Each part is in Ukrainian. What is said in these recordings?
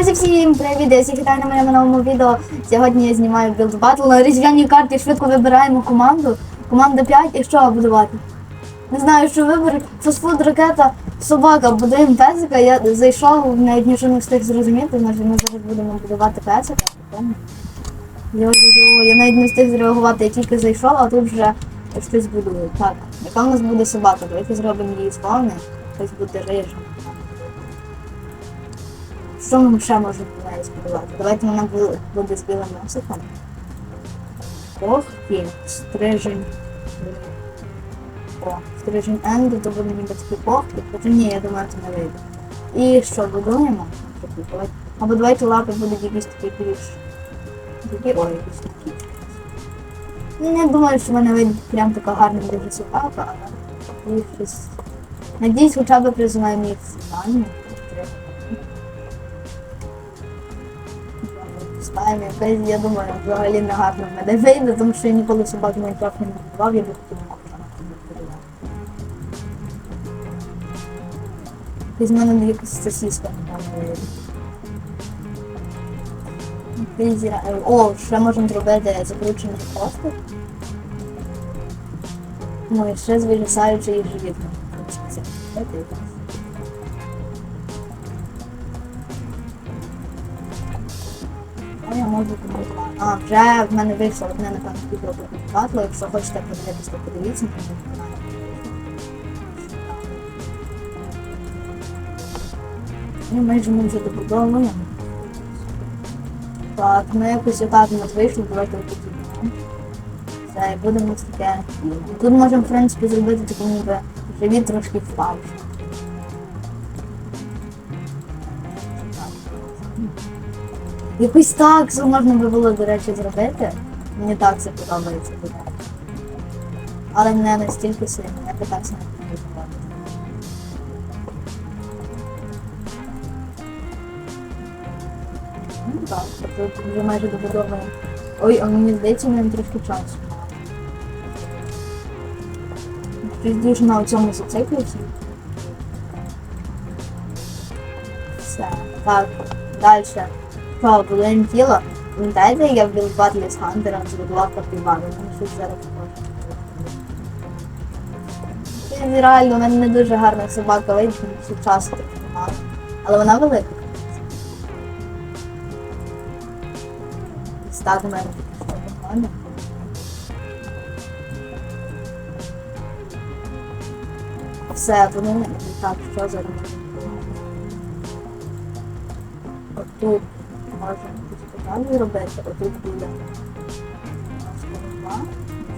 Друзі, всім привіт! Всіх вітаю на моєму новому відео. Сьогодні я знімаю білд батл. На різдвяній карті швидко вибираємо команду. Команда 5 і що будувати? Не знаю, що виберуть. Фастфуд, ракета, собака, будуємо песика. Я зайшов, навіть нічого не встиг зрозуміти, значить ми зараз будемо будувати песика. Йо-йо-йо, я навіть не встиг зреагувати, я тільки зайшов, а тут вже щось будую. Так, яка в нас буде собака? Давайте зробимо її спавни. Хтось буде рижим. Що ми ще можемо неї сподівати? Давайте вона бу- буде з білим носиком. Когті, стрижень. О, стрижень Енду, то буде ніби такі когті. Хоча ні, я думаю, це не вийде. І що, будуємо? Або давайте лапи будуть якісь такі більш. Такі, ой, якісь такі. Ну, не думаю, що в мене вийде прям така гарна дуже собака, але їх щось. Надіюсь, хоча б признаємо їх знання. Ставимо якась, я думаю, взагалі не гарно в мене вийде, тому що я ніколи собак в Майнкрафт не будував, я би хотів. Якась в мене якась. Якийсь, е, О, ще можемо зробити закручений поступ. Ну і ще звілісаючий живіт. Це я можу коментувати. А, вже в мене вийшло одне, напевно, відео про батло. Якщо хочете подивитися, то подивіться на моєму каналі. Ну, майже ми вже добудовуємо. Так, ну якось отак нас вийшло, давайте отут і будемо таке. Тут можемо, в принципі, зробити таку ніби живіт трошки впав. Якусь таксу можна би було, до речі, зробити. Мені так це подобається буде. Але не настільки сильно, я би таксу не зробити. Ну так, тобто вже майже добудовано. Ой, а мені здається, мені трошки часу. Щось дуже на цьому зациклився. Все, так, далі. Що, будуємо тіло? Пам'ятаєте, я в білбатлі з Хантером збудував капібару? Мені щось зараз. Це Реально, у не дуже гарна собака що часу так багато. Але вона велика. Стати мене. Все, вони так, що зараз? Отут питання робити, отут буде сторона,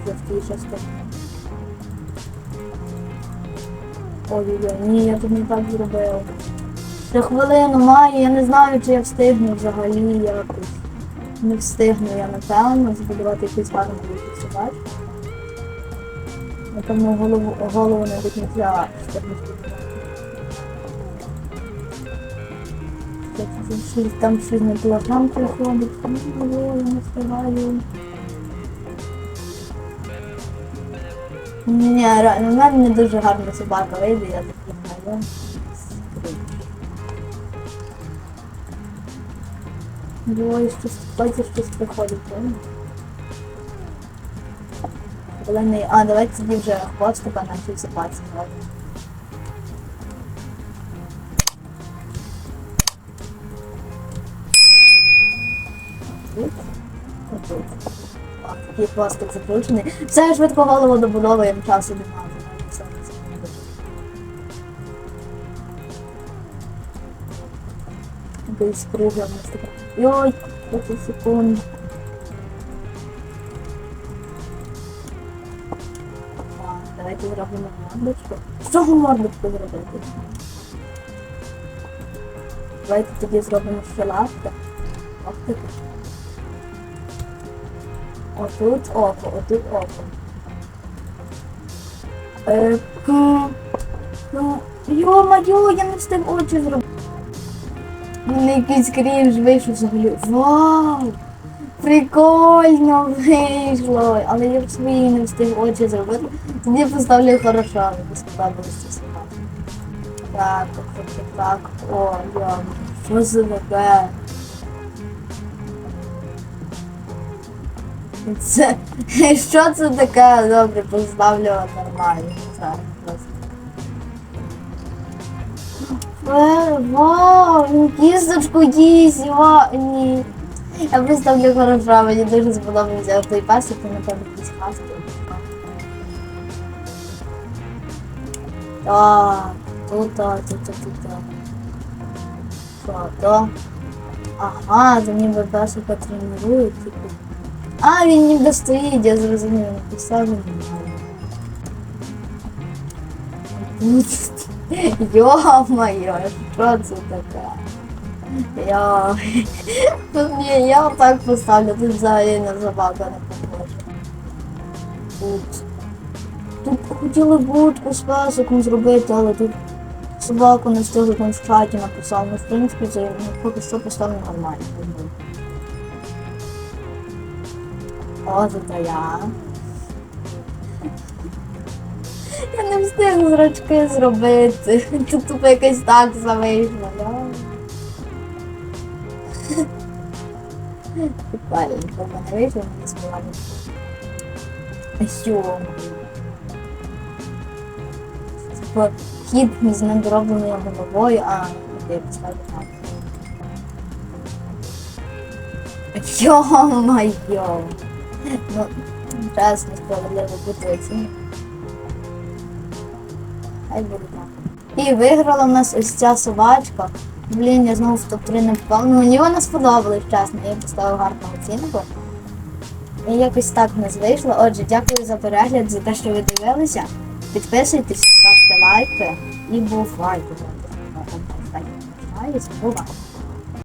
в частині. Ой-ой-ой, ні, я тут не так зробив. Ще хвилину має, я не знаю, чи я встигну взагалі якось. Не встигну я, напевно, збудувати гарну велику собачку. Напевно, голову, голову навіть не треба встигнути збудувати. Там щось на кілограм приходить. Ну, я не встигаю. Ні, реально, в мене не дуже гарна собака вийде, я так не знаю. Ой, щось бачиш, щось приходить, правильно? Зелений. А, давайте тоді вже хвостика на цій собаці зробимо. Такий хвостик закручений. Все швидко голову добудовуємо, часу немає. Якийсь круг у нас таке. Йой, 30 секунд. Давайте зробимо мордочку. З чого мордочку зробити? Давайте тоді зробимо ще лапки. Оптики. Отут око, отут око. Е, ку- ну, Йо-моє, я не встиг очі зробити. Мене якийсь крінж вийшов взагалі. Вау! Прикольно вийшло! Але я в свої не встиг очі зробити. Тоді поставлю хорошо, мені сподобалось це собака. Так, так, так, так. О, я Що це таке? Це що це таке? Добре, поставлю нормально. Це просто. Вау, він кісточку їсть, ні. Я представлю хорошо, мені дуже сподобався той песик, і напевно якісь хаски. Так, тут, тут, тут, тут? Ага, за ніби песика тренують, типу. А, він ніби стоїть, я зрозумів, написав він. Що це таке? Я... Тут ні, я отак поставлю, тут взагалі на собака не похоже. Тут. Тут хотіли будку з песиком зробити, але тут собаку не встигли в чаті написав. Ну, в принципі, ну, поки що поставлю нормально. Тут я. Я не встиг зрачки зробити. Тут тупо якась так вийшла, да? Прикольно, в мене вийшло, мені сподобалося. Йо. Типа кіт з недоробленою головою, а я поставлю так. Йо-моє. Ну, чесно, справедливо бути оцінку. Хай буде так. І виграла в нас ось ця собачка. Блін, я знову в топ-3 не попала. Ну, мені вона сподобалась, чесно. Я їй поставила гарну оцінку. І якось так в нас вийшло. Отже, дякую за перегляд, за те, що ви дивилися. Підписуйтесь, ставте лайки і бувайте. Бувайте.